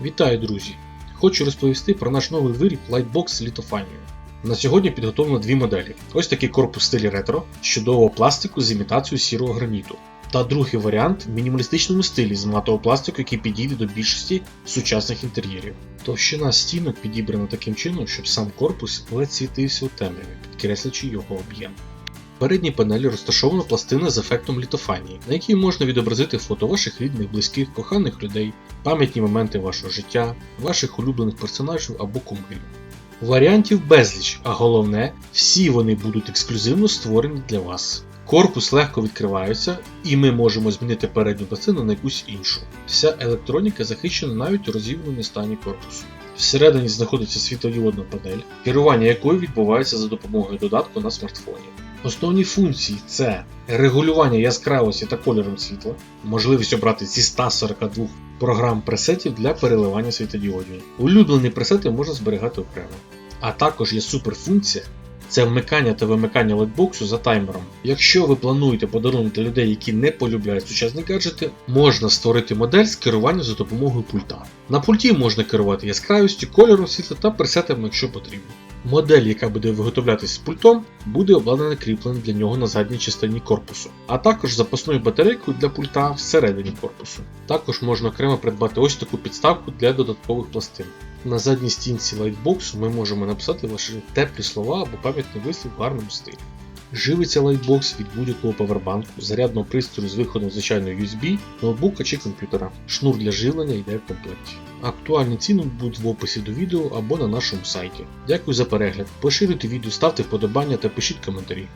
Вітаю, друзі! Хочу розповісти про наш новий виріб Lightbox з. На сьогодні підготовлено дві моделі. Ось такий корпус стилі ретро з чудового пластику з імітацією сірого граніту. Та другий варіант в мінімалістичному стилі з матового пластику, який підійде до більшості сучасних інтер'єрів. Товщина стінок підібрана таким чином, щоб сам корпус ледь світився у темряві, підкреслюючи його об'єм. Передній панелі розташована пластина з ефектом літофанії, на якій можна відобразити фото ваших рідних, близьких, коханих людей, пам'ятні моменти вашого життя, ваших улюблених персонажів або кумирів. Варіантів безліч, а головне, всі вони будуть ексклюзивно створені для вас. Корпус легко відкривається, і ми можемо змінити передню пластину на якусь іншу. Вся електроніка захищена навіть у розібраному стані корпусу. Всередині знаходиться світлодіодна панель, керування якою відбувається за допомогою додатку на смартфоні. Основні функції це регулювання яскравості та кольору світла, можливість обрати зі 142 програм пресетів для переливання світодіодів. Улюблені пресети можна зберігати окремо. А також є суперфункція це вмикання та вимикання лайтбоксу за таймером. Якщо ви плануєте подарунок для людей, які не полюбляють сучасні гаджети, можна створити модель з керуванням за допомогою пульта. На пульті можна керувати яскравістю, кольором світла та пресетами, якщо потрібно. Модель, яка буде виготовлятися з пультом, буде обладнана кріпленням для нього на задній частині корпусу, а також запасною батарейкою для пульта всередині корпусу. Також можна окремо придбати ось таку підставку для додаткових пластин. На задній стінці лайтбоксу ми можемо написати ваші теплі слова або пам'ятний вислів в гарному стилі. Живиться лайтбокс від будь-якого павербанку, зарядного пристрою з виходом звичайної USB, ноутбука чи комп'ютера. Шнур для живлення йде в комплекті. Актуальні ціни будуть в описі до відео або на нашому сайті. Дякую за перегляд. Поширюйте відео, ставте вподобання та пишіть коментарі.